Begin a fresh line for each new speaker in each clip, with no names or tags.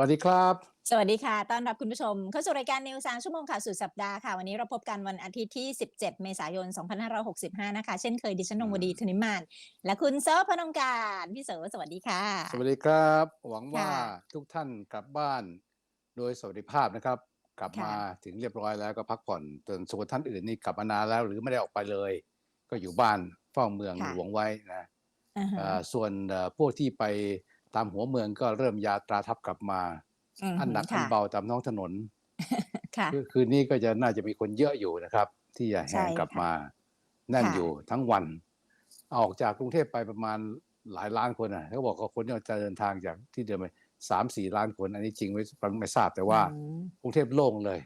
วัสดีครับ
สวัสดีค่ะ ต้อนรับคุณผู้ชม เข้าสู่รายการนิวสามชั่วโมงค่ะสุดสัปดาห์ค่ะ วันนี้เราพบกันวันอาทิตย์ที่ 17 เมษายน 2565 นะคะ เช่นเคยดิฉันนงวดีธนิมาน และคุณเซิร์ฟพนมการ พี่เสิร์ฟสวัสดีค่ะ
สวัสดีครับ หวังว่า
ค่ะ
ทุกท่านกลับบ้าน โดยสวัสดิภาพนะครับ กลับ
ค่ะ
มาถึงเรียบร้อยแล้วก็พักผ่อนส่วนส่วนท่านอื่นนี่กลับมานานแล้ว หรือไม่ได้ออกไปเลย ก็อยู่บ้านเฝ้าเมืองหลวงไว้นะ
อ่าฮะ
เอ่อส่วนเอ่อพวกที่ไป ตามหัวเมืองก็เริ่มยาตราทับกลับมา
ม
อันหนักอัน
ค่ะ
เบาตามท้องถนน
ค่ะ
คือคืนนี้ก็จะน่าจะมีคนเยอะอยู่นะครับ ที่จะ
ใช่
แห่กลับ
ค่ะ
มาแน่น
ค่ะ
อยู่ทั้งวัน ออกจากกรุงเทพไปประมาณหลายล้านคนอะเขาบอกว่าคนที่จะเดินทางจากที่เดิมไปสามสี่ล้านคน อันนี้จริงไม่ไม่ทราบแต่ว่า
อืม
กรุงเทพโล่งเลย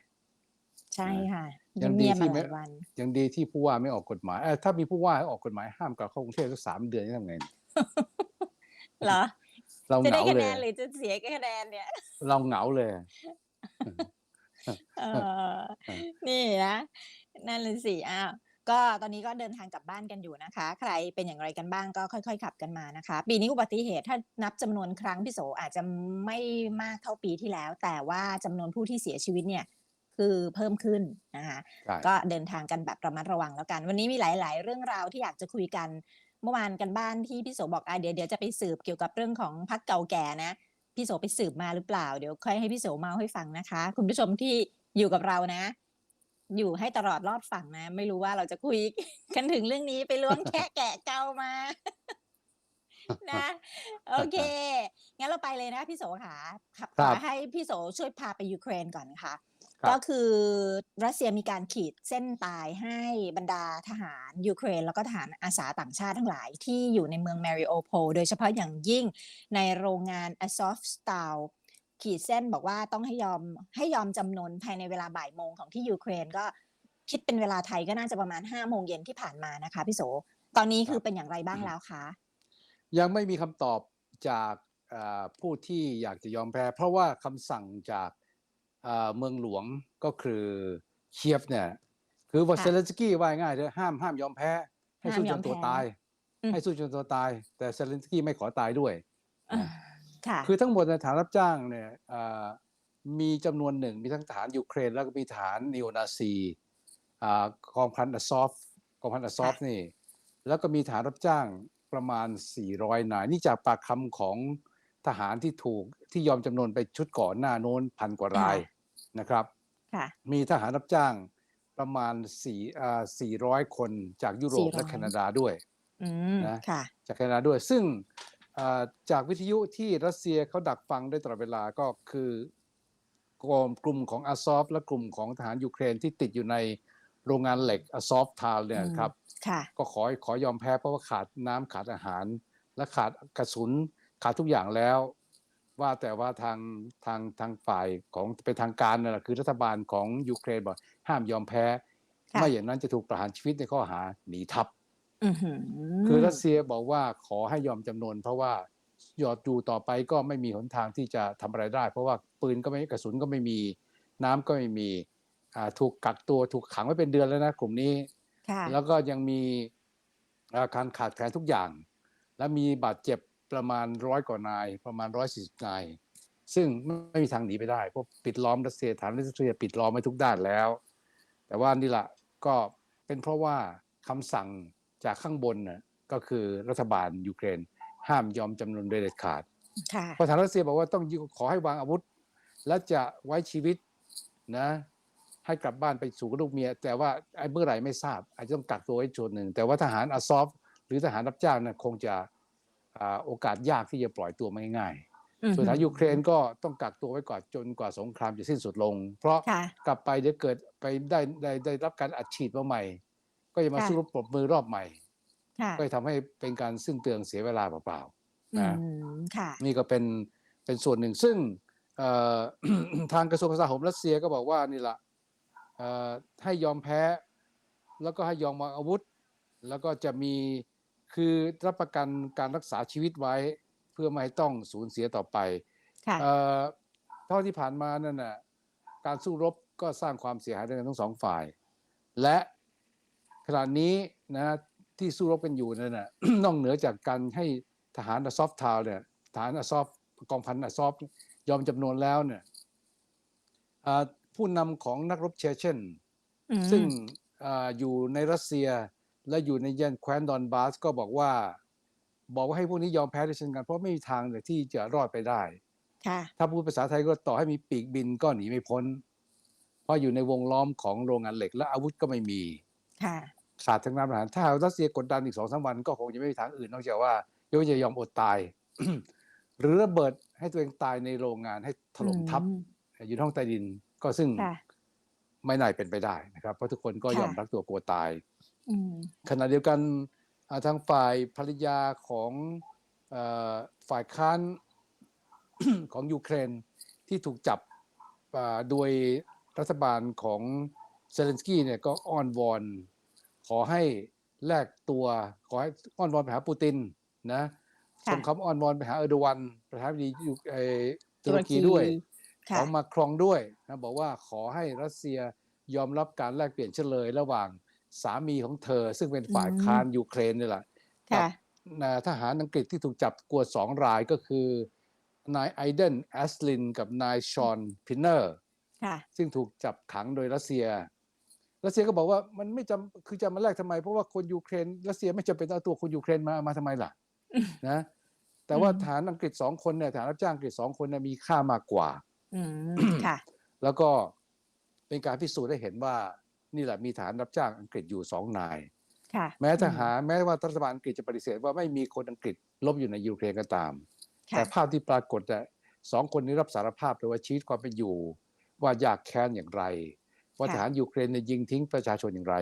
ใช่ค่ะ
ยังดี
เงียบๆ
ที่
มาห
ไม่
ลายวัน
ยังดีที่ผู้ว่าไม่ออกกฎหมายเอ้ยถ้ามีผู้ว่าให้ออกกฎหมายห้ามกลับเข้ากรุงเทพสักสามเดือนนี่ทำไง
เหรอ
เรา
จะ
เห
ได้
งา
คะ
เล
แน
ย
นหรือจะเสียคะแนนเนี่ย
เราเหงาเลย
เออนี่นะนั่นเลยสิอ้าวก็ตอนนี้ก็เดินทางกลับบ้านกันอยู่นะคะ ใครเป็นอย่างไรกันบ้างก็ค่อยๆขับกันมานะคะ ปีนี้อุบัติเหตุถ้านับจำนวนครั้งพี่โสอาจจะไม่มากเท่าปีที่แล้ว แต่ว่าจำนวนผู้ที่เสียชีวิตเนี่ยคือเพิ่มขึ้นนะคะ
ใช่
ก็เดินทางกันแบบระมัดระวังแล้วกัน วันนี้มีหลาย ๆ เรื่องราวที่อยากจะคุยกัน เมื่อวานกันบ้านที่พี่โสบอกอะเดี๋ยวเดี๋ยวจะไปสืบเกี่ยวกับเรื่องของพักเก่าแก่นะ พี่โสไปสืบมาหรือเปล่าเดี๋ยวค่อยให้พี่โสมาให้ฟังนะคะ คุณผู้ชมที่อยู่กับเรานะ อยู่ให้ตลอดรอดฝั่งนะ ไม่รู้ว่าเราจะคุยกันถึงเรื่องนี้ไปล้วงแค่แกะเกามานะโอเค งั้นเราไปเลยนะพี่โสค่ะขับ
ครับ
ให้พี่โสช่วยพาไปยูเครนก่อนค่ะ
ครับ
ก็คือรัสเซียมีการขีดเส้นตายให้บรรดาทหารยูเครน แล้วก็ทหารอาสาต่างชาติทั้งหลายที่อยู่ในเมืองมาริโอโพลโดยเฉพาะอย่างยิ่งในโรงงาน a z o v s t a l ขีดเส้นบอกว่าต้องให้ยอมให้ยอมจำนนภายในเวลาบ่ายโมงของที่ยูเครนก็คิดเป็นเวลาไทยก็น่าจะประมาณ5้าโมงเย็นที่ผ่านมานะคะพี่โส ตอนนี้คือเป็นอย่างไรบ้างแล้วคะ
ยังไม่มีคำตอบจากเอ่อผู้ที่อยากจะยอมแพ้ เพราะว่าคำสั่งจาก เอ่อเมืองหลวงก็คือเคียฟเนี่ยคือวา
ค่ะ
เซเลนสกี้ว่าง่ายเลยห้ามห้ามยอมแพ้ ให้สู้
ห้ามย
จ
อม
นตัว
แพ้
ตาย
อืม
ให้สู้จนตัวตาย แต่เซเลนสกี้ไม่ขอตายด้วย
อ่าค่ะ
คือทั้งหมดในฐานรับจ้างเนี่ยเอ่อมีจำนวนหนึ่งมีทั้งทหารยูเครน แล้วก็มีทหารนิโอนาซีอ่ากองพันอซอฟกองพันอซอฟ
ค่ะ
นี่ แล้วก็มีฐานรับจ้างประมาณ 400 นาย นี่จากปากคำของทหารที่ถูกที่ยอมจำนวนไปชุดก่อนหน้าโน้นพันกว่าราย นะครับ
ค่ะ
มีทหารรับจ้างประมาณ4อ่า400คนจากยุโรปและ
400
แคนาดาด้วย
อืม
นะ
ค่ะ
จากแคนาดาด้วย ซึ่งเอ่อจากวิทยุที่รัสเซียเขาดักฟังได้ตลอดเวลาก็คือกลุ่มกลุ่มของอาซอฟ และกลุ่มของทหารยูเครนที่ติดอยู่ในโรงงานเหล็กอาซอฟทาลเนี่ย
อืม
ครับ
ค่ะ
ก็ขอขอยอมแพ้เพราะว่าขาดน้ำขาดอาหาร และขาดกระสุนขาดทุกอย่างแล้ว ว่าแต่ว่าทางทางทางฝ่ายของเป็นทางการนั่นแหละคือรัฐบาลของยูเครนบอกห้ามยอมแพ้
ค่ะ
ไม่อย่างนั้นจะถูกประหารชีวิตในข้อหาหนีทัพ
อือหือ
คือรัสเซียบอกว่าขอให้ยอมจำนนเพราะว่าหยอดดูต่อไปก็ไม่มีหนทางที่จะทำอะไรได้ เพราะว่าปืนก็ไม่กระสุนก็ไม่มี น้ำก็ไม่มีอ่าถูกกักตัวถูกขังไว้เป็นเดือนแล้วนะกลุ่มนี้
ค่ะ
แล้วก็ยังมีอาการขาดแคลนทุกอย่าง และมีบาดเจ็บ ประมาณร้อยกว่านาย ประมาณร้อยสี่สิบนาย ซึ่งไม่มีทางหนีไปได้เพราะปิดล้อมรัสเซียฐานรัสเซียปิดล้อมไว้ทุกด้านแล้ว แต่ว่านี่แหละก็เป็นเพราะว่าคำสั่งจากข้างบนน่ะก็คือรัฐบาลยูเครน ห้ามยอมจำนนโดยเด็ดขาด
ค่ะ
เพราะทางรัสเซียบอกว่าต้องขอให้วางอาวุธ และจะไว้ชีวิตนะให้กลับบ้านไปสู่กับลูกเมีย แต่ว่าไอ้เมื่อไหร่ไม่ทราบ อาจจะต้องกักตัวไว้จุดหนึ่ง แต่ว่าทหารอาซอฟ หรือทหารรับจ้างนะคงจะอ่า โอกาสยากที่จะปล่อยตัวมาง่ายๆส่วนทหารยูเครนก็ต้องกักตัวไว้ก่อนจนกว่าสงครามจะสิ้นสุดลง เพราะ
ค่ะ
กลับไปเดี๋ยวเกิดไปได้ได้ได้รับการอัดฉีดมาใหม่ ก็จะมา
ค่ะ
สู้รบปรบมือรอบใหม่
ค่ะ
ก็จะทำให้เป็นการสิ้นเปลืองเสียเวลาเปล่าๆ
อื
นะ
มค่ะ
นี่ก็เป็นเป็นส่วนหนึ่งซึ่งเอ่อทางกระทรวงกลาโหมรัสเซียก็บอกว่านี่แหละเอ่อให้ยอมแพ้ แล้วก็ให้ยอมวางอาวุธ แล้วก็จะมี คือรับประกันการรักษาชีวิตไว้ เพื่อไม่ให้ต้องสูญเสียต่อไป
ค่ะ
เอ่อเท่าที่ผ่านมานั่นน่ะการสู้รบก็สร้างความเสียหายด้วยกันทั้งสองฝ่าย และขณะนี้นะที่สู้รบกันอยู่นั่นน่ะนอกเหนือจากการให้ทหารอาซอฟทาวเนี่ยทหารอาซอฟกองพันอาซอฟยอมจำนวนแล้วเนี่ยอ่าผู้นำของนักรบเชเชน
อืม
ซึ่งอาอยู่ในรัสเซีย และอยู่ในยันแคว้นดอนบาสก็บอกว่า บอกว่าให้พวกนี้ยอมแพ้ด้วยเช่นกัน เพราะไม่มีทางเลยที่จะรอดไปได้
ค่ะ
ถ้าพูดภาษาไทยก็ต่อให้มีปีกบินก็หนีไม่พ้น เพราะอยู่ในวงล้อมของโรงงานเหล็กและอาวุธก็ไม่มี
ค่ะ
ขาดทางน้ำทหารถ้าหากรัสเซียกดดันอีกสองสามวันก็คงจะไม่มีทางอื่นนอกจากว่ายกจะยอมอดตาย หรือระเบิดให้ตัวเองตายในโรงงานให้ถล่มทับ
อืม
อยู่ในห้องใต้ดินก็ซึ่ง
ค่ะ
ไม่น่าเป็นไปได้นะครับ เพราะทุกคนก็
ค่ะ
ยอมรับตัวกลัวตาย
อืม
ขณะเดียวกันอ่าทางฝ่ายภรรยาของเออฝ่ายค้านของยูเครนที่ถูกจับอ่าโดยรัฐบาลของเซเลนสกี้เนี่ยก็อ้อนวอน ขอให้แลกตัวขอให้อ้อนวอนไปหาปูตินนะ
ค่ะ
ส่งคำอ้อนวอนไปหาเออร์โดวันประธานาธิบดียูเอ่อตุรกีด้วยข
ค่ะ
องมาครองด้วยนะบอกว่าขอให้รัสเซียยอมรับการแลกเปลี่ยนเฉลยระหว่าง สามีของเธอ ซึ่งเป็นฝ่าย
อืม
ค้านยูเครนนี่แหละ
ค่ะ
นะทหารอังกฤษที่ถูกจับกลัวสองรายก็คือนายไอเดนแอสลินกับนายชอนพินเนอร์
ค่ะ
ซึ่งถูกจับขังโดยรัสเซีย รัสเซียก็บอกว่ามันไม่จำคือจะมาแลกทำไม เพราะว่าคนยูเครนรัสเซียไม่จำเป็นต้องเอาตัวคนยูเครนมามาทำไมล่ะ
อืม
นะแต่ว่า
อืม
ฐานอังกฤษสองคนเนี่ยฐานรับจ้างอังกฤษสองคนเนี่ยมีค่ามากกว่า
อืมค่ะ
แล้วก็เป็นการพิสูจน์ให้เห็นว่า นี่แหละมีฐานรับจ้างอังกฤษอยู่สองนาย
ค่ะ
แม้ทหารแม้ว่ารัฐบาลอังกฤษจะปฏิเสธว่าไม่มีคนอังกฤษลบอยู่ในยูเครนก็ตาม
ค่ะ
แต่ภาพที่ปรากฏเนี่ยสองคนนี้รับสารภาพเลยว่าชีวิตความเป็นอยู่ ว่ายากแค้นอย่างไร ว่า
ค่ะ
ทหารยูเครนเนี่ยยิงทิ้งประชาชนอย่างไร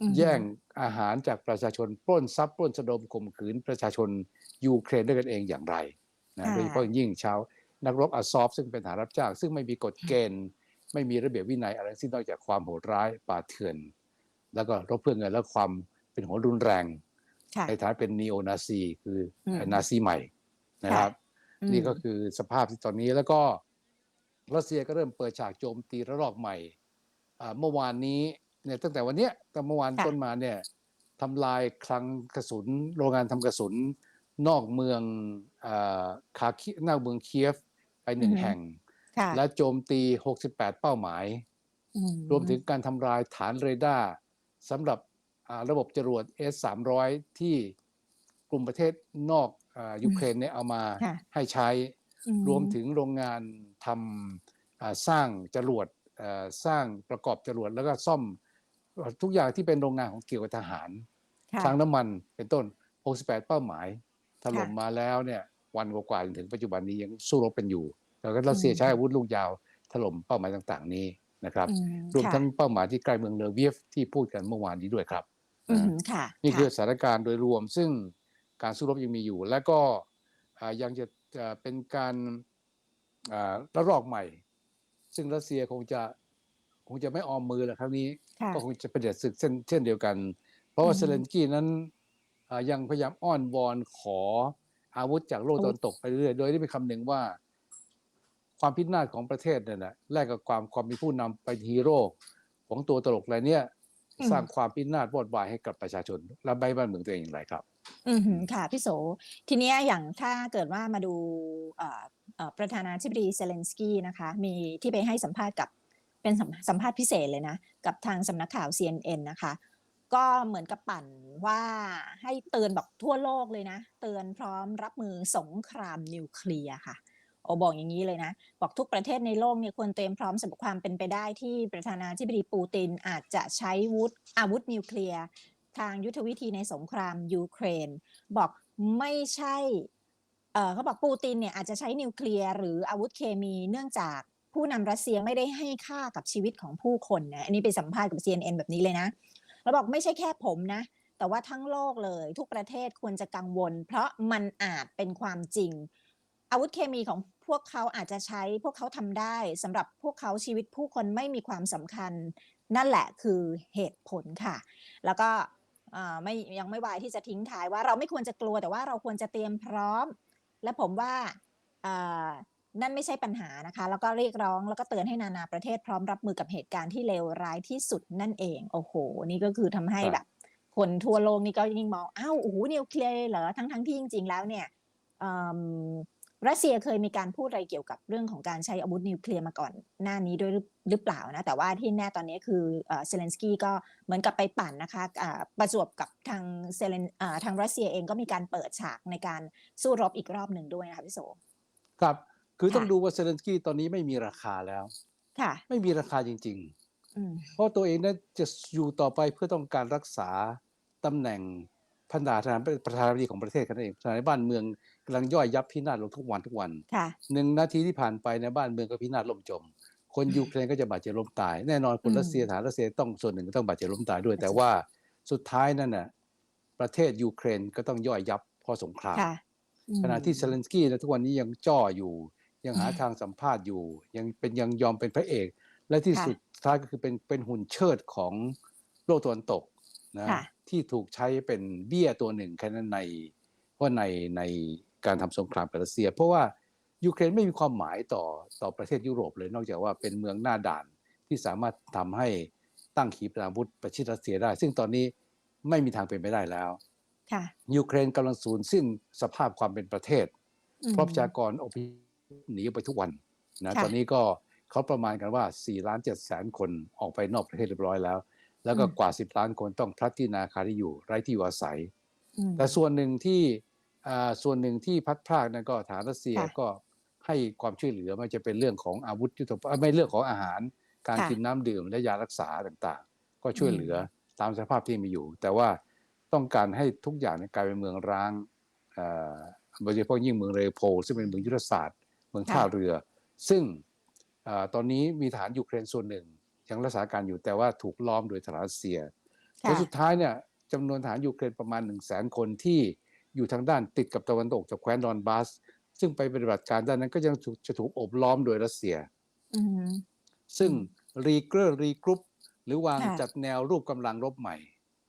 อืม
แย่งอาหารจากประชาชนปล้นทรัพย์ปล้นสะดมข่มขืนประชาชนยูเครนด้วยกันเองอย่างไรนะ
ค่ะ
โดยเฉพาะอย่างยิ่งชาวนักรบอาซอฟซึ่งเป็นทหารรับจ้างซึ่งไม่มีกฎเกณฑ์ ไม่มีระเบียบวินัยอะไรทั้งสิ้นนอกจากความโหดร้ายป่าเถื่อน แล้วก็รบเพื่อเงินและความเป็นโหดรุนแรง
ค่ะ
ในฐานะเป็นนีโอนาซีคืออ
ม
นาซีใหม่นะครับ
อืม
นี่ก็คือสภาพที่ตอนนี้แล้วก็รัสเซียก็เริ่มเปิดฉากโจมตีระลอกใหม่อ่าเมื่อวานนี้เนี่ยตั้งแต่วันเนี้ยแต่เมื่อวาน
ค่ะ
ต้นมาเนี่ยทำลายคลังกระสุน โรงงานทำกระสุน นอกเมืองอาคาคินอกเมืองเคียฟไปหนึ่งแห่ง
ค่ะ
และโจมตี 68 เป้าหมาย
อื
รวมถึงการทำลายฐานเรดาร์สำหรับอ่าระบบจรวด S-300 ที่กลุ่มประเทศนอกอายูเครนเนี่ยเอามา
ค่ะ
ให้ใช้
อื
รวมถึงโรงงานทำอ่าสร้างจรวดเอ่อสร้างประกอบจรวดแล้วก็ซ่อมทุกอย่างที่เป็นโรงงานของเกี่ยวกับทหาร
ค่ะ
ทางน้ำมันเป็นต้น 68 เป้าหมายถล่ม
ค่ะ
มาแล้วเนี่ยวันกว่าๆจนถึงปัจจุบันนี้ยังสู้รบเป็นอยู่ แล้วก็รัสเซียใช้อาวุธลูกยาวถล่มเป้าหมายต่างๆ นี้นะครับ
อื
รวม
ค่ะ
ทั้งเป้าหมายที่ใกล้เมืองเลเวียฟที่พูดกันเมื่อวานนี้ด้วยครับ
อื
นะ
มค่ะ
นี่คือ
ค่ะ
สถานการณ์โดยรวมซึ่งการสู้รบยังมีอยู่ และก็อ่ายังจะจะเป็นการอ่าระลอกใหม่ ซึ่งรัสเซียคงจะคงจะไม่ออมมือแหละครั้งนี้
ค่ะ
ก็คงจะเป็นเด็ดศึกเช่นเช่นเดียวกัน เพราะว่า
อือฮึ
เซเลนสกี้นั้นอ่ายังพยายามอ้อนวอนขออาวุธจากโลก
อาวุ
ตะ
ธ
วันตกไปเรื่อยๆโดยที่มีคำหนึ่งว่า ความพินาศของประเทศเนี่ยนะแลกกับความความมีผู้นำเป็นฮีโร่ของตัวตลกอะไรเนี่ยสร้างความพินาศวอดวายให้กับประชาชน และใบบ้านเมืองตัวเองอย่างไรครับ
อืมค่ะพี่โส ทีเนี้ยอย่างถ้าเกิดว่ามาดูเอ่อเอ่อประธานาธิบดีเซเลนสกี้นะคะ มีที่ไปให้สัมภาษณ์กับเป็นสัมสัมภาษณ์พิเศษเลยนะ กับทางสำนักข่าว CNN นะคะ ก็เหมือนกับปั่นว่าให้เตือนบอกทั่วโลกเลยนะ เตือนพร้อมรับมือสงครามนิวเคลียร์ค่ะ โอบอกอย่างนี้เลยนะ บอกทุกประเทศในโลกเนี่ยควรเตรียมพร้อมสำหรับความเป็นไปได้ที่ประธานาธิบดีปูตินอาจจะใช้วุธอาวุธนิวเคลียร์ทางยุทธวิธีในสงครามยูเครน บอกไม่ใช่เเขาบอกปูตินเนี่ยอาจจะใช้นิวเคลียร์หรืออาวุธเคมีเนื่องจากผู้นำรัสเซียไม่ได้ให้ค่ากับชีวิตของผู้คนนะอันนี้ไปสัมภาษณ์กับ CNN แบบนี้เลยนะ แล้วบอกไม่ใช่แค่ผมนะ แต่ว่าทั้งโลกเลยทุกประเทศควรจะกังวล เพราะมันอาจเป็นความจริง อาวุธเคมีของ พวกเขาอาจจะใช้พวกเขาทำได้ สำหรับพวกเขาชีวิตผู้คนไม่มีความสำคัญ นั่นแหละคือเหตุผลค่ะ แล้วก็เอ่อไม่ยังไม่วายที่จะทิ้งท้ายว่าเราไม่ควรจะกลัวแต่ว่าเราควรจะเตรียมพร้อม และผมว่าเอ่อนั่นไม่ใช่ปัญหานะคะ แล้วก็เรียกร้องแล้วก็เตือนให้นานาประเทศพร้อมรับมือกับเหตุการณ์ที่เลวร้ายที่สุดนั่นเอง โอ้โห นี่ก็คือทำให้
ครับ
แบบ คนทั่วโลกนี่ก็ยิ่งมองอ้าวโอ้โหนิวเคลียร์เหรอทั้งทั้งที่จริง ๆ แล้วเนี่ยเอิ่ม รัสเซียเคยมีการพูดอะไรเกี่ยวกับเรื่องของการใช้อาวุธนิวเคลียร์มาก่อนหน้านี้ด้วยหรือหรือเปล่านะแต่ว่าที่แน่ตอนนี้คือเอ่อเซเลนสกี้ก็เหมือนกับไปปั่นนะคะอ่าประจวบกับทางเซเลนอ่าทางรัสเซียเองก็มีการเปิดฉากในการสู้รบอีกรอบหนึ่งด้วยนะคะพี่โส
ครับคือต้อง
ค่ะ
ดูว่าเซเลนสกี้ตอนนี้ไม่มีราคาแล้ว
ค่ะ
ไม่มีราคาจริงๆ
อืม
เพราะตัวเองนั้นจะอยู่ต่อไปเพื่อต้องการรักษาตำแหน่งพันธาธานประธานาธิบดีของประเทศกันเองสถานบ้านเมือง กำลังย่อยยับพินาศลงทุกวันทุกวัน
ค่ะ
หนึ่งนาทีที่ผ่านไปในบ้านเมืองก็พินาศล่มจม คนยูเครนก็จะบาดเจ็บล้มตาย แน่นอนคน
อืม
รัสเซียฐานรัสเซียต้องส่วนหนึ่งก็ต้องบาดเจ็บล้มตายด้วย แต่ว่าสุดท้ายนั่นน่ะประเทศยูเครนก็ต้องย่อยยับเพราะสงคราม
ค่ะอืม
ขณะที่เซเลนสกี้นะทุกวันนี้ยังจ้ออยู่ยังหา
อืม
ทางสัมภาษณ์อยู่ ยังเป็นยังยอมเป็นพระเอก และที่
ค่ะ
สุดท้ายก็คือเป็นเป็นหุ่นเชิดของโลกตะวันตกนะ
ค่ะ
ที่ถูกใช้เป็นเบี้ยตัวหนึ่งแค่นั้นในเพราะในใน การทำสงครามกับรัสเซีย เพราะว่ายูเครนไม่มีความหมายต่อต่อประเทศยุโรปเลยนอกจากว่าเป็นเมืองหน้าด่านที่สามารถทำให้ตั้งขีปนาวุธประชิดรัสเซียได้ ซึ่งตอนนี้ไม่มีทางเป็นไปได้แล้ว
ค่ะ
ยูเครนกำลังสูญสิ้นสภาพความเป็นประเทศ
อืม
เพราะประชากรอพยพหนีออกไปทุกวันนะ
ค่ะ
ตอนนี้ก็เขาประมาณกันว่า 4 ล้าน7แสนคนออกไปนอกประเทศเรียบร้อยแล้ว แล้วก็กว่า 10 ล้านคนต้องพลัดที่นาคาที่อยู่ไร้ที่อยู่อาศัย
อืม
แต่ส่วนหนึ่งที่อ่า ส่วนหนึ่งที่พัดพรากนั่นก็ฐานรัสเซีย
ค่ะ
ก็ให้ความช่วยเหลือไม่ว่าจะเป็นเรื่องของอาวุธยุทโธปไม่เรื่องของอาหาร การ
ค่ะ
กินน้ำดื่มและยารักษาต่างๆ ก็ช่วย
อืม
เหลือตามสภาพที่มีอยู่ แต่ว่าต้องการให้ทุกอย่างเนี่ยกลายเป็นเมืองร้างอ่าโดยเฉพาะยิ่งเมืองเรโพลซึ่งเป็นเมืองยุทธศาสตร์ เมืองท่าเรือ ซึ่งอาตอนนี้มีฐานยูเครนส่วนหนึ่งยังรักษาการอยู่แต่ว่าถูกล้อมโดยฐานรัสเซีย
ค่ะ
และสุดท้ายเนี่ยจำนวนฐานยูเครนประมาณ1นึ่งแสนคนที่ อยู่ทางด้านติดกับตะวันตกจากแคว้นดอนบาส ซึ่งไปปฏิบัติการด้านนั้นก็ยังถูกจะถูกโอบล้อมโดยรัสเซีย
อืม
ซึ่งรีเกอร์รีกรุ๊ปหรือวาง
ค่ะ
จัดแนวรูปกำลังรบใหม่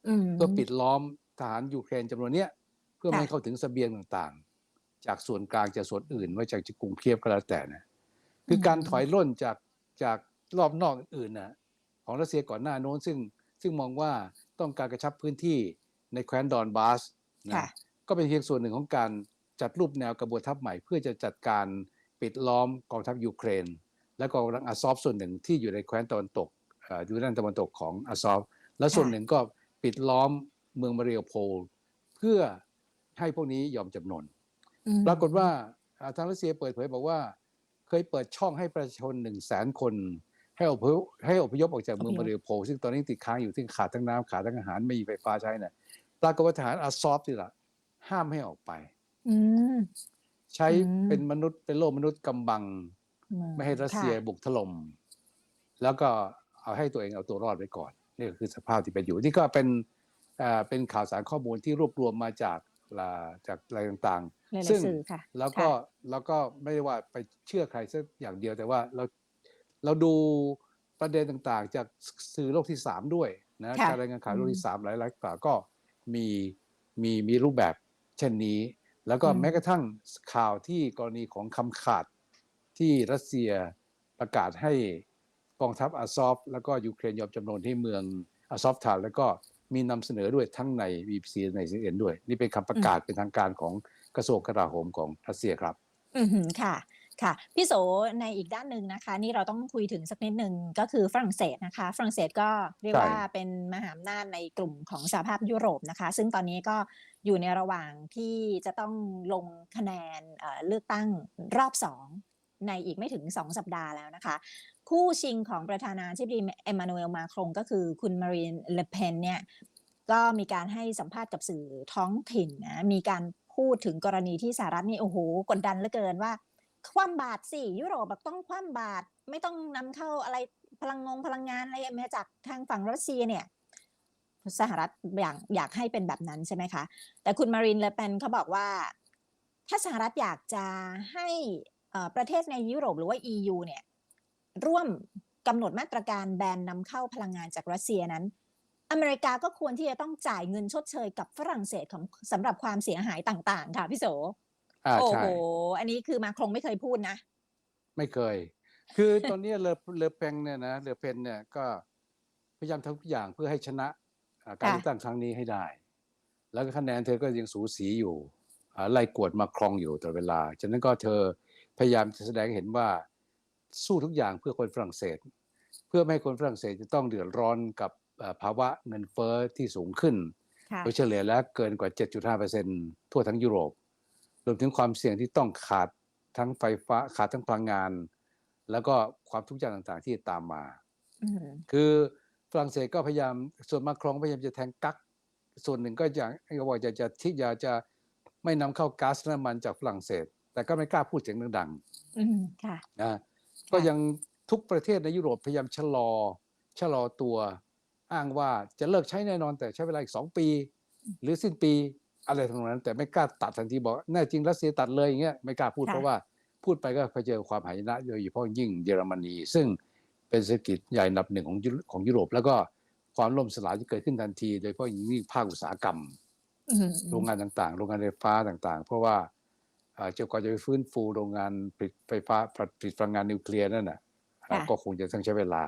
อืม
เพื่อปิดล้อมทหารยูเครนจำนวนเนี้ยเพื่อไม่
ค่ะ
ให้เข้าถึงเสบียงต่างๆ จากส่วนกลางจากส่วนอื่นไว้จากกรุงเคียฟก็แล้วแต่นะคือการถอยร่นจากจากรอบนอกอื่นๆนะของรัสเซียก่อนหน้าโน้นซึ่งซึ่งมองว่าต้องการกระชับพื้นที่ในแคว้นดอนบาสนะ
ค่ะ
ก็เป็นเพียงส่วนหนึ่งของการจัดรูปแนวกระบวนทัพใหม่ เพื่อจะจัดการปิดล้อมกองทัพยูเครน และกองกำลังอาซอฟส่วนหนึ่งที่อยู่ในแคว้นตะวันตกเอ่ออยู่ด้านตะวันตกของอาซอฟและส่วนหนึ่งก็ปิดล้อมเมืองมาริโอโพลเพื่อให้พวกนี้ยอมจำนน
อืม
ปรากฏว่าอ่าทางรัสเซียเปิดเผยบอกว่า เคยเปิดช่องให้ประชาชนหนึ่งแสนคน ให้อพยพให้อพยพออกจากเมือง
อพยพ
มาริโอโพลซึ่งตอนนี้ติดค้างอยู่ที่ขาดทั้งน้ำขาดทั้งอาหารไม่มีไฟฟ้าใช้น่ะปรากฏว่าทหารอาซอฟนี่แหละ ห้ามให้ออกไป
อืม
ใช้
อืม
เป็นมนุษย์เป็นโลกมนุษย์กำบัง ไม่ให้รัสเซีย
ค่ะ
บุกถล่มแล้วก็เอาให้ตัวเองเอาตัวรอดไว้ก่อน นี่ก็คือสภาพที่เป็นอยู่ นี่ก็เป็นอ่าเป็นข่าวสารข้อมูลที่รวบรวมมาจากลาจากอะไรต่าง
หลายๆ
ซึ่ง
สื่อค่ะ
ๆแล้วก็แล้วก็ไม่ได้ว่าไปเชื่อใครสักอย่างเดียวแต่ว่าเราเราดูประเด็นต่างๆ จากสื่อโลกที่สามด้วยนะ
ค่ะ
การรายงานข่าว
อืม
โลกที่สามหลายๆข่าวก็มีมีมีรูปแบบ เช่นนี้ แล้วก็
อืม
แม้กระทั่งข่าวที่กรณีของคำขาดที่รัสเซียประกาศให้กองทัพอาซอฟ แล้วก็ยูเครนยอมจำนนที่เมืองอาซอฟทานแล้วก็มีนำเสนอด้วยทั้งใน BBC ใน CNN ด้วย นี่เป็นคำประกาศเป็นทางการของกระทรวงกลาโหมของรัสเซียครับ
อือหือค่ะค่ะ พี่โสในอีกด้านหนึ่งนะคะ นี่เราต้องคุยถึงสักนิดหนึ่งก็คือฝรั่งเศสนะคะ ฝรั่งเศสก็เรียก
ใช่
ว่าเป็นมหาอำนาจในกลุ่มของสหภาพยุโรปนะคะ ซึ่งตอนนี้ก็ อยู่ในระหว่างที่จะต้องลงคะแนนเลือกตั้งรอบสองในอีกไม่ถึง 2 สัปดาห์แล้วนะคะ คู่ชิงของประธานาธิบดีเอมมานูเอลมาครงก็คือคุณมารีนเลเปนเนี่ยก็มีการให้สัมภาษณ์กับสื่อท้องถิ่นนะมีการพูดถึงกรณีที่สหรัฐนี่โอ้โหกดดันเหลือเกินว่า คว่ำบาตรสิยุโรปแบบต้องคว่ำบาตรไม่ต้องนำเข้าอะไรพลังงงพลังงานอะไรมาจากทางฝั่งรัสเซียเนี่ย สหรัฐอยากอยากให้เป็นแบบนั้นใช่ไหมคะ แต่คุณมารินเลเปนเขาบอกว่า ถ้าสหรัฐอยากจะให้เอ่อประเทศในยุโรปหรือว่า EU เนี่ยร่วมกำหนดมาตรการแบนนำเข้าพลังงานจากรัสเซียนั้น อเมริกาก็ควรที่จะต้องจ่ายเงินชดเชยกับฝรั่งเศสของสำหรับความเสียหายต่างๆ ค่ะพี่โส
อ่า
โอ้
ใช่
โห อันนี้คือมาครงไม่เคยพูดนะ
ไม่เคย คือตอนนี้เลอเลอเปงเนี่ยนะเลอเพนเนี่ยก็พยายามทำทุกอย่างเพื่อให้ชนะอ่า การ
ค่ะ
เลือกตั้งครั้งนี้ให้ได้ แล้วก็คะแนนเธอก็ยังสูสีอยู่อ่าไล่กวดมาครองอยู่ตลอดเวลา ฉะนั้นก็เธอพยายามจะแสดงให้เห็นว่าสู้ทุกอย่างเพื่อคนฝรั่งเศส เพื่อไม่ให้คนฝรั่งเศสจะต้องเดือดร้อนกับเอ่อภาวะเงินเฟ้อที่สูงขึ้น
ค่ะ
โดยเฉลี่ยแล้วเกินกว่า 7.5%ทั่วทั้งยุโรป รวมถึงความเสี่ยงที่ต้องขาดทั้งไฟฟ้าขาดทั้งพลังงาน แล้วก็ความทุกข์ยากต่างๆที่ตามมา
อืม
คือ ฝรั่งเศสก็พยายามส่วนมาครองพยายามจะแทงกักส่วนหนึ่งก็อย่างก็บอกจะจะที่อยากจะไม่นำเข้าก๊าซน้ำมันจากฝรั่งเศส แต่ก็ไม่กล้าพูดเสียงดัง
อืมค่ะ
ๆนะก็ยังทุกประเทศในยุโรปพยายามชะลอชะลอตัวอ้างว่าจะเลิกใช้แน่นอนแต่ใช้เวลาอีกสองปี หรือสิ้นปีอะไรทั้งนั้น แต่ไม่กล้าตัดทันทีบอกแน่จริงรัสเซียตัดเลยอย่างเงี้ยไม่กล้าพูด
ค่ะ
เพราะว่าพูดไปก็เผชิญความหายนะโดยเฉพาะยิ่งเยอรมนี ซึ่ง เป็นเศรษฐกิจใหญ่อันดับหนึ่งของยุโรของยุโรป แล้วก็ความล่มสลายที่เกิดขึ้นทันที โดยเฉพาะยิ่งภาคอุตสาหกรรม
อืม
โรงงานต่างๆ โรงงานไฟฟ้าต่างๆ เพราะว่าเอ่อเจ้าก่อนจะไปฟื้นฟูโรงงานผลิตไฟฟ้าผลิตพลังงานนิวเคลียร์นั่นน่ะเอ่อก็คงจะต้องใช้เวลา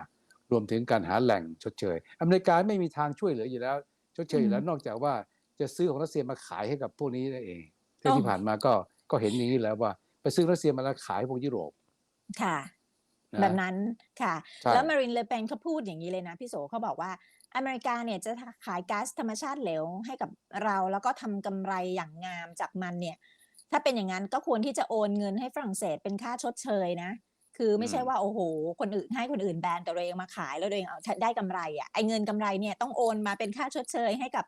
รวมถึงการหาแหล่งชดเชย อเมริกาไม่มีทางช่วยเหลืออยู่แล้ว ชดเชยอยู่แล้วนอกจากว่าจะซื้อของรัสเซียมาขายให้กับพวกนี้นั่นเองที่ที่ผ่านมาก็ก็เห็นอย่างนี้แล้วว่า ไปซื้อรัสเซียมาแล้วขายให้พวกยุโรป
ค่ะ
นะ
แบบนั้นค่ะ
ใช่
แล้วมารินเลเปนเขาพูดอย่างนี้เลยนะพี่โสเขาบอกว่าอเมริกาเนี่ยจะขายก๊าซธรรมชาติเหลวให้กับเราแล้วก็ทำกำไรอย่างงามจากมันเนี่ย ถ้าเป็นอย่างนั้นก็ควรที่จะโอนเงินให้ฝรั่งเศสเป็นค่าชดเชยนะ คือไม่ใช่ว่าโอ้โห คนอื่นให้คนอื่นแบนแต่ตัวเองมาขายแล้วตัวเองเอาได้กำไรอะไอ้เงินกำไรเนี่ยต้องโอนมาเป็นค่าชดเชยให้กับ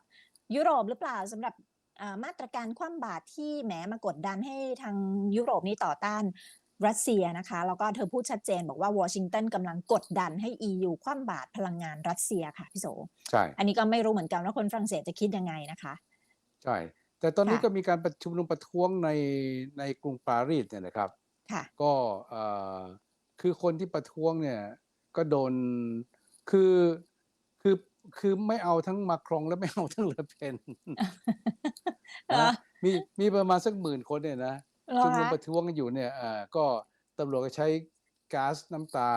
ยุโรปหรือเปล่าสำหรับเอ่อมาตรการคว่ำบาตรที่แหมมากดดันให้ทางยุโรปนี่ต่อต้าน รัสเซียนะคะแล้วก็เธอพูดชัดเจนบอกว่าวอชิงตันกำลังกดดันให้ EU คว่ำบาตรพลังงานรัสเซียค่ะพี่โส
ใช่
อันนี้ก็ไม่รู้เหมือนกันว่าคนฝรั่งเศสจะคิดยังไงนะคะ
ใช่แต่ตอนนี้
ค่ะ
ก็มีการประชุมนุมประท้วงในในกรุงปารีสเนี่ยนะครับ
ค่ะ
ก็เอ่อคือคนที่ประท้วงเนี่ยก็โดนคือคือคือไม่เอาทั้งมาครองและไม่เอาทั้งเลอเพน
เออ
นะมีมีประมาณสักหมื่นคนเนี่ยนะ
เหรอ
ชุมนุม
คะ
ประท้วงกันอยู่เนี่ยเอ่อก็ตำรวจก็ใช้ก๊าซน้ำตา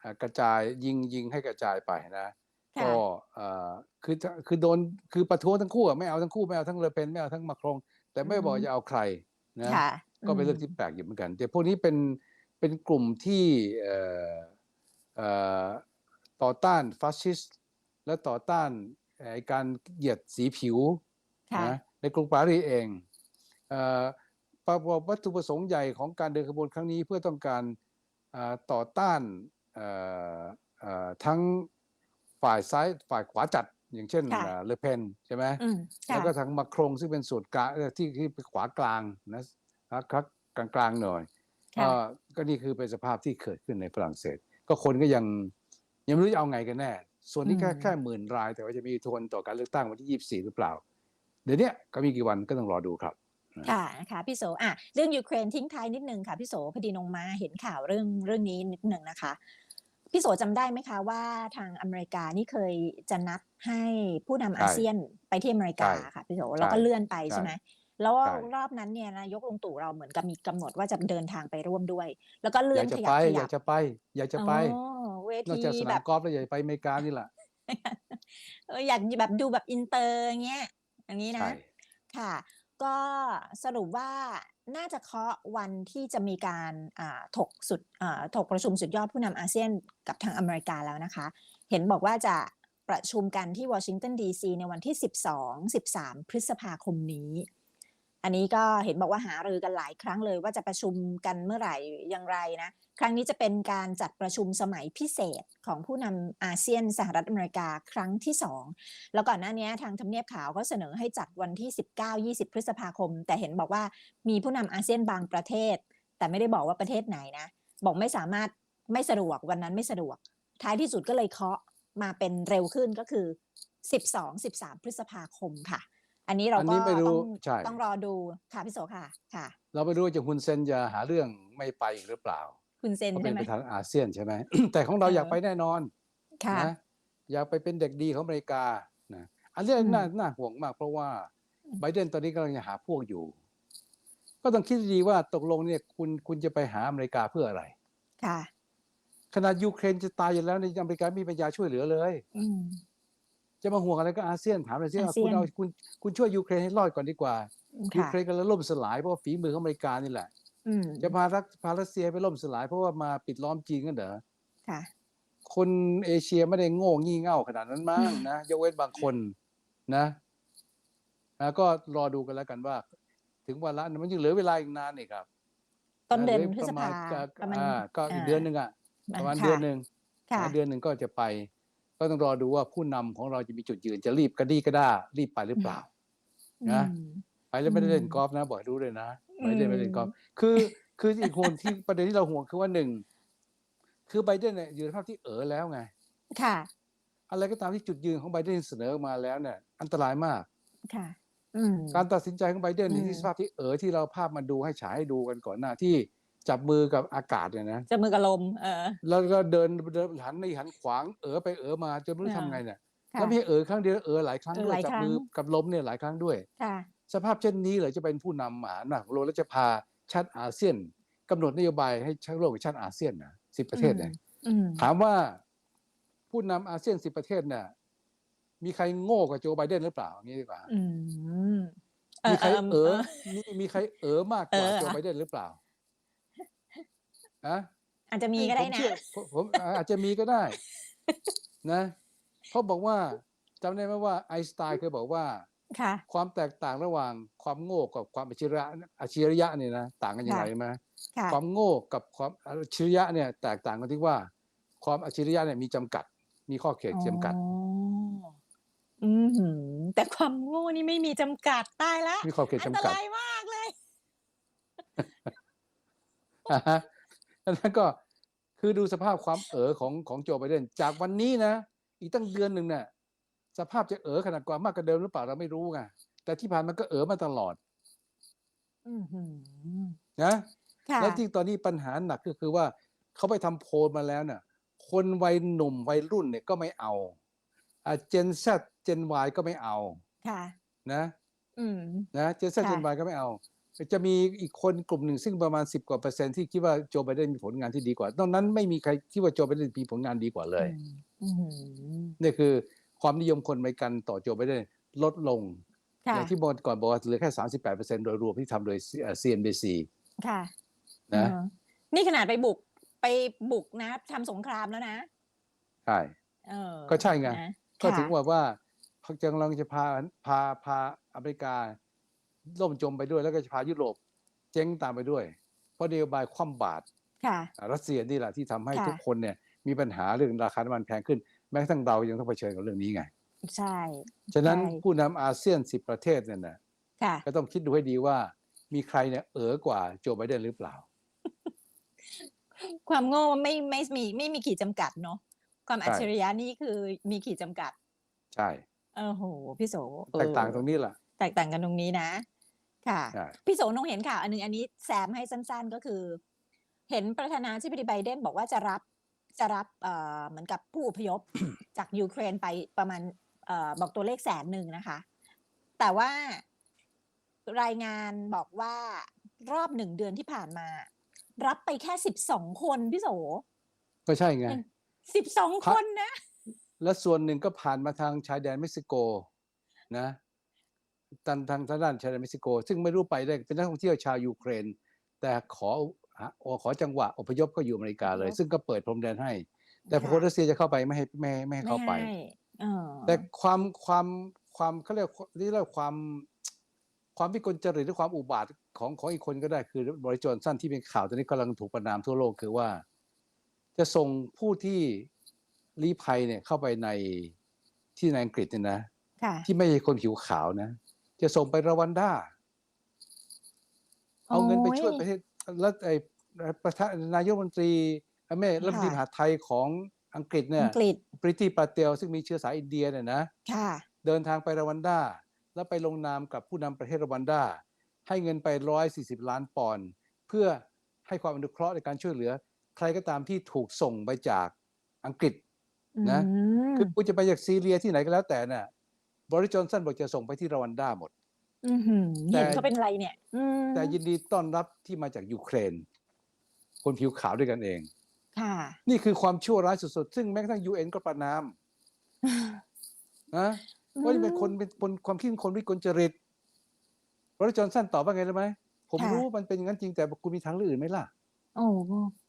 เอ่อกระจายยิงยิงให้กระจายไปนะ
ค่ะ
ก็เอ่อคือคือโดนคือประท้วงทั้งคู่อะไม่เอาทั้งคู่ไม่เอาทั้งเลอเพนไม่เอาทั้งมาครองแต่ไม่บอกจะเอาใครนะ
ค่ะ
ก็เป็นเรื่องที่แปลกอยู่เหมือนกัน แต่พวกนี้เป็นเป็นกลุ่มที่เอ่อเอ่อต่อต้านฟาสชิสต์และต่อต้านเอ่อการเหยียดสีผิว
ค่ะ
นะในกรุงปารีสเองเอ่อ ปรากฏว่าวัตถุประสงค์ใหญ่ของการเดินขบวนครั้งนี้เพื่อต้องการเอ่อต่อต้านเอ่อเอ่อทั้งฝ่ายซ้ายฝ่ายขวาจัดอย่างเช่น
ค่ะ
เอ่อเลอเพนใช่ไหม
อืมค่ะ
แล้วก็ทางมาโครงซึ่งเป็นส่วนกลางเอ่อที่ที่เป็นขวากลางนะครับกลางกลางๆหน่อย
ค่ะ
ก็ก็นี่คือเป็นสภาพที่เกิดขึ้นในฝรั่งเศส ก็คนก็ยังยังไม่รู้จะเอาไงกันแน่ ส่วนนี้แค่
อืม
แค่หมื่นราย แต่ว่าจะมีทนต่อการเลือกตั้งวันที่ยี่สี่หรือเปล่า เดี๋ยวเนี้ยก็มีกี่วันก็ต้องรอดูครับ
ค่ะนะคะพี่โสอะเรื่องยูเครนทิ้งท้ายนิดนึงค่ะพี่โสพอดีนงมาเห็นข่าวเรื่องเรื่องนี้นิดหนึ่งนะคะพี่โสจำได้ไหมคะว่าทางอเมริกานี่เคยจะนัดให้ผู้นำอาเซียนไปที่อเมริกา
ใช่
ค่ะพี่โสแล้วก็เลื่อนไป
ใช่
ใช่ไหมแล้ว
ใช่
รอบนั้นเนี่ยนายกลุงตู่เราเหมือนกับมีกำหนดว่าจะเดินทางไปร่วมด้วย แล้วก็เลื่
อ
อน
ยากจะ
ขยั
ไป
บข
อ
ยั
ยา
บ
กจะไป อยากจะไป
อ๋อเวน
อก
ที
จากส
แบ
นาม
บ
กอล์ฟแล้วอยากจะไปอเมริกานี่แหละ
เอออยากแบบดูแบบอินเตอร์เงี้ยอย่างนี้นะ
ใช่
ค่ะ ก็สรุปว่าน่าจะเคาะวันที่จะมีการถกสุดถกประชุมสุดยอดผู้นำอาเซียนกับทางอเมริกาแล้วนะคะ เห็นบอกว่าจะประชุมกันที่วอชิงตันดีซีในวันที่ 12 13 พฤษภาคมนี้ อันนี้ก็เห็นบอกว่าหารือกันหลายครั้งเลย ว่าจะประชุมกันเมื่อไหร่อย่างไรนะครั้งนี้จะเป็นการจัดประชุมสมัยพิเศษของผู้นำอาเซียนสหรัฐอเมริกาครั้งที่ 2 แล้วก่อนหน้านี้ทางทำเนียบขาวก็เสนอให้จัดวันที่ 19-20 พฤษภาคม แต่เห็นบอกว่ามีผู้นำอาเซียนบางประเทศ แต่ไม่ได้บอกว่าประเทศไหนนะ บอกไม่สามารถไม่สะดวกวันนั้นไม่สะดวก ท้ายที่สุดก็เลยเคาะมาเป็นเร็วขึ้นก็คือ 12-13 พฤษภาคมค่ะ อันนี้เรา
อัน
ก็
นี้ไม่รู้
ต้อง
ใช่
ต้องรอดูค่ะพี่โสค่ะค่ะ
เราไม่รู้ว่าจะฮุนเซนจะหาเรื่องไม่ไปอีกหรือเปล่า
คุณเซน
เขาเป็
ใช่
น
ไหม
ประธานอาเซียนใช่ไหมแต่ของเรา
เออ
อ
อ
ยากไปแน่นอน
ค่ะ
นะอยากไปเป็นเด็กดีของอเมริกานะอันเรื่อง
อืม
น่าน่าห่วงมาก เพราะว่า
อืม
ไบเดนตอนนี้กำลังจะหาพวกอยู่ ก็ต้องคิดดีๆว่าตกลงเนี่ยคุณคุณจะไปหาอเมริกาเพื่ออะไร
ค่ะ
ขนาดยูเครนจะตายอยู่แล้วในอเมริกาไม่มีปัญญาช่วยเหลือเลย
อืม
จะมาห่วงอะไรก็อาเซียนถามหน่อยสิว่า
อาเซียน
คุณเอาคุณคุณช่วยยูเครนให้รอดก่อนดีกว่ายู
ค่ะ
เครนกำลังล่มสลายเพราะว่าฝีมือของอเมริกานี่แหละ
อืม
จะพารัสพารัสเซียไปล่มสลายเพราะว่ามาปิดล้อมจีนกันเหรอ
ค่ะ
คนเอเชียไม่ได้โง่งี่เง่าขนาดนั้นมั้งนะยกเว้นบางคนนะนะก็รอดูกันแล้วกันว่า ถึงวันละมันยังเหลือเวลาอีกนานอีกครับ
ต้นเดือน
หลื
พฤษภา
ก็
ประมาณ
อ่าก็อีก
อ่า
เดือนหนึ่งอะประมาณ
ค่ะ
เดือนหนึ่ง
ค่ะ
นะเดือนหนึ่งก็จะไป ก็ต้องรอดูว่าผู้นำของเราจะมีจุดยืนจะรีบกระดี้กระด้ารีบไปหรือเปล่า นะ
อืม
ไปแล้วไม่ได้เล่น
อืม
กอล์ฟนะบอกให้รู้เลยนะไม่ได้
อืม
ไม่ได้เล่นกอล์ฟคือ คืออีกคนที่ประเด็นที่เราห่วงคือว่าหนึ่งคือไบเดนเนี่ยอยู่ในภาพที่เออแล้วไง
ค่ะ
อะไรก็ตามที่จุดยืนของไบเดนเสนอมาแล้วเนี่ย อันตรายมาก
ค่ะอืม
การตัดสินใจของไบเดน
อืม
ที่สภาพที่เออที่เราภาพมาดูให้ฉายให้ดูกันก่อนหน้าที่ จับมือกับอากาศเนี่ยนะ
จะมือกับลมเออ
แล้วก็เดินเดินหันในหันขวางเออไปเออมาจนไม่รู้
อ่า
ทำไงเนี่ย
ค่ะ
แล้วไม่ใช่เออครั้งเดียวเออหลายครั้ง
เออ
ด้วย
หลาย
จับ
ครั้ง
มือกับลมเนี่ยหลายครั้งด้วย
ค่ะ
สภาพเช่นนี้เลยจะเป็นผู้นำมหาอำนาจของโลกและจะพาชาติอาเซียนกำหนดนโยบายให้ชาติโลกกับชาติอาเซียนนะสิบประเทศเนี่ย
อืม
ถามว่าผู้นำอาเซียนสิบประเทศเนี่ยมีใครโง่กว่าโจไบเดนหรือเปล่าอย่างนี้ดีกว่า
อืม
มีใครเออ
เออ
มีมีใครเออมากกว่า
เออ
โจไบเดนหรือเปล่า อะ
อาจจะมีก็ได้
ผม
นะ
เชื่อผมผมอาจจะมีก็ได้ นะเขาบอกว่าจำได้ไหมว่าไอน์สไตน์เคยบอกว่า
ค่ะ
ความแตกต่างระหว่างความโง่กับความอัจฉริยะอัจฉริยะเนี่ยนะต่างกันยังไง
ค่ะ
ไหม
ค่ะ
ความโง่กับความอัจฉริยะเนี่ย แตกต่างกันที่ว่า ความอัจฉริยะเนี่ยมีจำกัด มีข้อเขตจำกัด
อ๋ออืมหือแต่ความโง่นี่ไม่มีจำกัดตายละ
มีข้อเขต
อัน
จำ
ต
กัด
รายมากเลย
อ่าฮะดังนั้นก็คือดูสภาพความเอ๋อของของโจไบเดนจากวันนี้นะ อีกตั้งเดือนหนึ่งเนี่ยสภาพจะเอ๋อขนาดกว่ามากกว่าเดิมหรือเปล่าเราไม่รู้ไงแต่ที่ผ่านมันก็เอ๋อมาตลอด
อืมหือ
นะ
ค่ะ
แล้วที่ตอนนี้ปัญหาหนักก็คือว่าเขาไปทำโพลมาแล้วเนี่ยคนวัยหนุ่มวัยรุ่นเนี่ยก็ไม่เอาอ่าเจนซเจนวก็ไม่เอา
ค่ะ
นะ
อืม
นะเจนซ
ค่ะ
เจนวก็ไม่เอา จะมีอีกคนกลุ่มหนึ่งซึ่งประมาณ 10 กว่าเปอร์เซ็นต์ที่คิดว่าโจไบเดนมีผลงานที่ดีกว่านอกนั้นไม่มีใครคิดว่าโจไบเดนมีผลงานดีกว่าเลย
อืมอืม
นี่คือความนิยมคนอเมริกันต่อโจไบเดนลดลง
ค่ะ
อย่างที่บอกก่อนบอกว่าเหลือแค่38%โดยรวมที่ทำโดย CNBC
ค่ะ
นะ
เออนี่ขนาดไปบุกไปบุกนะทำสงครามแล้วนะ
ใช่
เออ
ก็ใช่ไง
นะ
ก็
ค่ะ
ถึงว่าว่าเขากำลังจะพาพาพาอเมริกา ล่มจมไปด้วยแล้วก็จะพายุโรปเจ๊งตามไปด้วย เพราะนโยบายคว่ำบาตร
ค่ะ
อ่ารัสเซียนี่แหละที่ทำให้
ค่ะ
ทุกคนเนี่ยมีปัญหาเรื่องราคาน้ำมันแพงขึ้น แม้กระทั่งเรายังต้องเผชิญกับเรื่องนี้ไง
ใช่
ฉะนั้น
ใช่
ผู้นำอาเซียนสิบประเทศเนี่ยนะ
ค่ะ
ก็ต้องคิดดูให้ดีว่า มีใครเนี่ยเอ๋อกว่าโจไบเดนหรือเปล่า
ความโง่ไม่ไม่มีไม่มีขีดจำกัดเนาะความ
ใช่
อัจฉริยะนี่คือมีขีดจำกัด
ใช่
เออโหพี่โสเออ
แตกต่างตรงนี้แหละ
แตกต่างกันตรงนี้นะ ค่ะ
ใช่
พี่โสนงเห็นข่าวอันหนึงอันนี้แซมให้สั้นๆก็คือ เห็นประธานาธิบดีไบเดนบอกว่าจะรับจะรับเอ่อเหมือนกับผู้อพยพจากยูเครนไปประมาณเอ่อบอกตัวเลขแสนหนึ่งนะคะ แต่ว่ารายงานบอกว่ารอบหนึ่งเดือนที่ผ่านมา รับไปแค่สิบสองคนพี่โส
ก็ใช่ไง
สิบสอง
พระ
คนนะ
และส่วนหนึ่งก็ผ่านมาทางชายแดนเม็กซิโกนะ ทางทางทางด้านชายแดนเม็กซิโก ซึ่งไม่รู้ไปได้เป็นนักท่องเที่ยวชาวยูเครน แต่ขอหาขอจังหวะอพยพก็อยู่อเมริกาเลย
อพยพ
ซึ่งก็เปิดพรมแดนให้ แต่พอ
ค่ะ
รัสเซียจะเข้าไปไม่ให้ไม่ให้ไม่ให้เข้าไป
ม่ให้เออ
แต่ความความความเขาเรียกนี่เรียกว่าความความวิกลจริตหรือความอุบาทของของอีกคนก็ได้คือบริจอนสั้นที่เป็นข่าวตอนนี้กำลังถูกประนามทั่วโลกคือว่า จะส่งผู้ที่ลี้ภัยเนี่ยเข้าไปในที่ในอังกฤษเนี่ยนะ
ค่ะ
ที่ไม่ใช่คนผิวขาวนะ จะส่งไปรวันด้าเอาเงินไปช่วยประเทศแล้วไอ้ประธานนายกรัฐมนตรีแม่รัฐมนตรีมหาดไทยของอังกฤษเนี่ย
อังกฤษ
ปริตีปาเตลซึ่งมีเชื้อสายอินเดียเนี่ยนะ
ค่ะ
เดินทางไปรวันด้าแล้วไปลงนามกับผู้นำประเทศรวันด้าให้เงินไป140ล้านปอนด์เพื่อให้ความอนุเคราะห์ในการช่วยเหลือ ใครก็ตามที่ถูกส่งไปจากอังกฤษนะ
อืม
คือคุณจะไปจากซีเรียที่ไหนก็แล้วแต่น่ะ บริจอนสันบอกจะส่งไปที่รวันด้าหมด
อื้อหือ
แต่
เห็นเขาเป็นไรเนี่ยอืม
แต่ยินดีต้อนรับที่มาจากยูเครน คนผิวขาวด้วยกันเอง
ค่ะ
นี่คือความชั่วร้ายสุดๆ ซึ่งแม้กระทั่งยูเอ็นก็ประนามนะว่านี่เป็นคนเป็นคนความคิดคนวิกลจริตบริจอนสันตอบว่าไงรู้ไหมผม
ค่ะ
รู้มันเป็นอย่างนั้นจริงแต่คุณมีทางเลือกอื่นไหมล่ะ
โอ้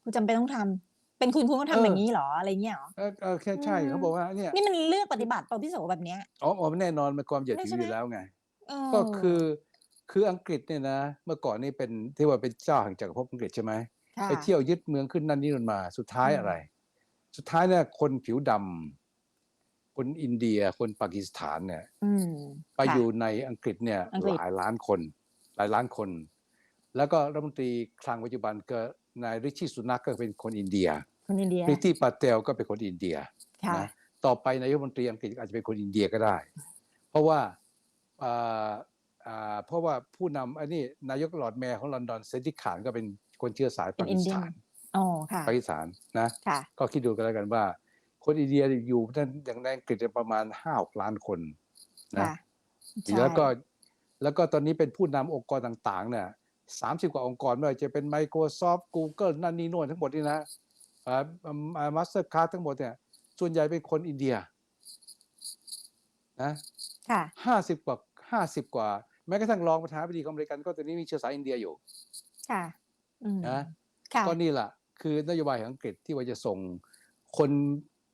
คุณจำเป็นต้องทำ เป็นคุณคุณก็ทำ
เออ
อ
อ
ย่างนี้เหรออะไรเงี้ยเหรอ
เออเออแค่ใช่
อืม
เขาบอกว่าเนี่ย
นี่มันเลือกปฏิบัติเปล่าพี่โสแบบเนี้ย
อ๋ออ๋อแน่นอนมันความเหยียด
ไม่
ผิว
ใช่ไหม
อยู่แล้วไง
เอ
ก็คือคืออังกฤษเนี่ยนะ เมื่อก่อนนี่เป็นที่ว่าเป็นเจ้าแห่งจักรภพอังกฤษใช่ไหม
ค่ะ
ไปเที่ยวยึดเมืองขึ้นนั่นนี่นั่นมา สุดท้าย
อืม
อะไร สุดท้ายเนี่ยคนผิวดำคนอินเดียคนปากีสถานเนี่ย
อืม
ไป
ค่ะ
อยู่ในอังกฤษเนี่ย
อังกฤษ
หลายล้านคน หลายล้านคน แล้วก็รัฐมนตรีคลังปัจจุบันก็ นายริชิสุนักก็เป็นคนอินเดีย
คนอินเดีย
พิธีปาเตลก็เป็นคนอินเดีย
ค่ะ
นะต่อไปนายกรัฐมนตรีอังกฤษอาจจะเป็นคนอินเดียก็ได้ เพราะว่าอ่าอ่าเพราะว่าผู้นำอันนี้นายกหลอร์ดแมร์ของลอนดอนเซนติขานก็เป็นคนเชื้อสาย
เป็น
ปา
อิ
กี
น
ส
เดีย
ถาน
อ๋อค่ะ
ปากีสถานนะ
ค่ะ
ก็คิดดูกันแล้วกันว่า คนอินเดียอยู่นั่นอย่างในอังกฤษเนี่ยประมาณห้าล้านคนนะ
ค่ะใช่
แล้วก็แล้วก็ตอนนี้เป็นผู้นำองค์กรต่าง ๆ เนี่ย สามสิบกว่าองค์กรไม่ว่าจะเป็น Microsoft Google นั่นนี่โน่นทั้งหมดนี่นะอ่ามาสเตอร์คาร์ทั้งหมดเนี่ยส่วนใหญ่เป็นคนอินเดียนะ
ค่ะ
ห้าสิบกว่าห้าสิบกว่า แม้กระทั่งรองประธานาธิบดีของอเมริกัน ก็ตอนนี้มีเชื้อสายอินเดียอยู่
ค่ะอืม
นะ
ค่ะ
ก็นี่แหละคือนโยบายของอังกฤษที่ว่าจะส่งคน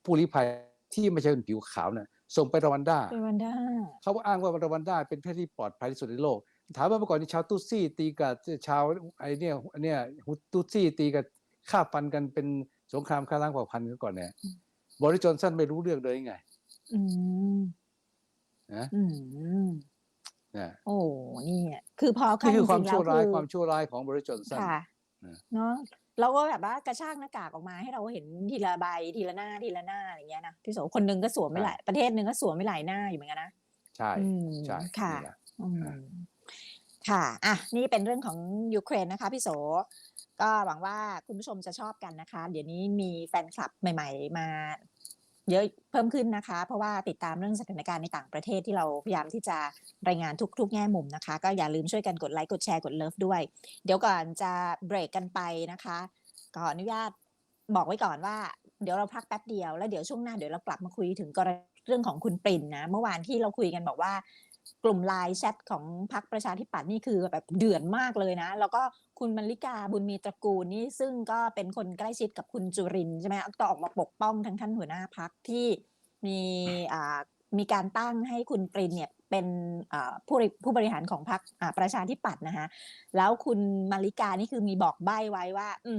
ผู้ลี้ภัยที่ไม่ใช่คนผิวขาวเนี่ยส่งไปรวันด้า
เป็นวันด้า
เขาอ้างว่ารวันด้าเป็นประเทศที่ปลอดภัยที่สุดในโลก ถามว่าเมื่อก่อนนี้ชาวตุตซี่ตีกับชาวไอเนี่ยอันเนี่ยฮุตุตซี่ตีกับฆ่าฟันกันเป็นสงครามฆ่าล้างเผ่าพันธุ์กันก่อนเนี่ยบริจอนสันไม่รู้เรื่องเลยไง
อืม
นะ
อืม
นะ
โอ้นี่อะคือพอ
นี่คือความ
จริงๆ
ชั่วร้าย
แล้
ความชั่วร้ายของบริจอนสัน
ค่ะ
นะ
เนาะเราก็แบบว่ากระชากหน้ากากออกมาให้เราเห็นทีละใบทีละหน้าทีละหน้าอะไรอย่างเงี้ยนะพี่โสคนหนึงก็สวมไม่หลายประเทศหนึ่งก็สวมไม่หลายหน้าอยู่เหมือนกันนะ
ใช่
อืม
ใช่
ค่ะ ค่ะ อะ นี่เป็นเรื่องของยูเครนนะคะพี่โส ก็หวังว่าคุณผู้ชมจะชอบกันนะคะ เดี๋ยวนี้มีแฟนคลับใหม่ ๆ มาเยอะเพิ่มขึ้นนะคะ เพราะว่าติดตามเรื่องสถานการณ์ในต่างประเทศที่เราพยายามที่จะรายงานทุก ๆ แง่มุมนะคะ ก็อย่าลืมช่วยกันกดไลค์กดแชร์กดเลิฟด้วย เดี๋ยวก่อนจะเบรกกันไปนะคะขออนุญาตบอกไว้ก่อนว่า เดี๋ยวเราพักแป๊บเดียวแล้วเดี๋ยวช่วงหน้าเดี๋ยวเรากลับมาคุยถึงกรณีเรื่องของคุณปรินนะ เมื่อวานที่เราคุยกันบอกว่า กลุ่มไลน์แชทของพรรคประชาธิปัตย์นี่คือแบบเดือดมากเลยนะ แล้วก็คุณมลิกาบุญมีตระกูลนี่ซึ่งก็เป็นคนใกล้ชิดกับคุณจุรินใช่ไหมก็ออกมาปกป้องทั้งท่านหัวหน้าพักที่มีอ่ามีการตั้งให้คุณปรินเนี่ยเป็นผู้บริผู้บริหารของพรรคประชาธิปัตย์นะคะแล้วคุณมาริกานี่คือมีบอกใบ้ไว้ว่า อื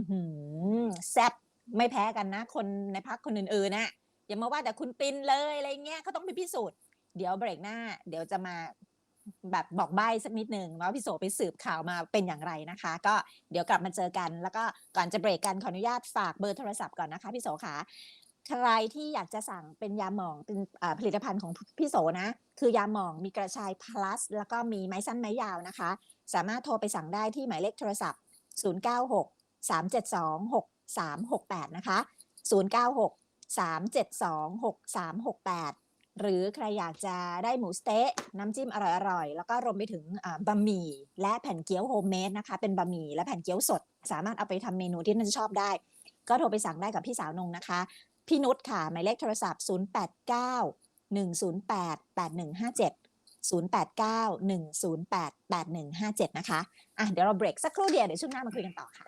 แซบไม่แพ้กันนะ คนในพักคนอื่นๆนะอย่ามาว่าแต่คุณปรินเลยอะไรเงี้ยเขาต้องไปพิสูจน์ เดี๋ยวเบรกหน้า เดี๋ยวจะมาแบบบอกใบ้สักนิดหนึ่งว่าพี่โสไปสืบข่าวมาเป็นอย่างไรนะคะ ก็เดี๋ยวกลับมาเจอกัน แล้วก็ก่อนจะเบรกกันขออนุญาตฝากเบอร์โทรศัพท์ก่อนนะคะพี่โสค่ะใครที่อยากจะสั่งเป็นยาหมองเป็นผลิตภัณฑ์ของพี่โสนะ คือยาหมองมีกระชาย plus แล้วก็มีไม้สั้นไม้ยาวนะคะ สามารถโทรไปสั่งได้ที่หมายเลขโทรศัพท์ 096 372 6368 นะคะ 096 372 6368 หรือใครอยากจะได้หมูสเต๊ะน้ำจิ้มอร่อยๆ แล้วก็รวมไปถึงบะหมี่และแผ่นเกี๊ยวโฮมเมดนะคะ เป็นบะหมี่และแผ่นเกี๊ยวสด สามารถเอาไปทำเมนูที่น่าจะชอบได้ ก็โทรไปสั่งได้กับพี่สาวนงนะคะ พี่นุชค่ะ หมายเลขโทรศัพท์ 089 108 8157 089 108 8157 นะคะ อะเดี๋ยวเราเบรกสักครู่เดียว เดี๋ยวช่วงหน้ามาคุยกันต่อค่ะ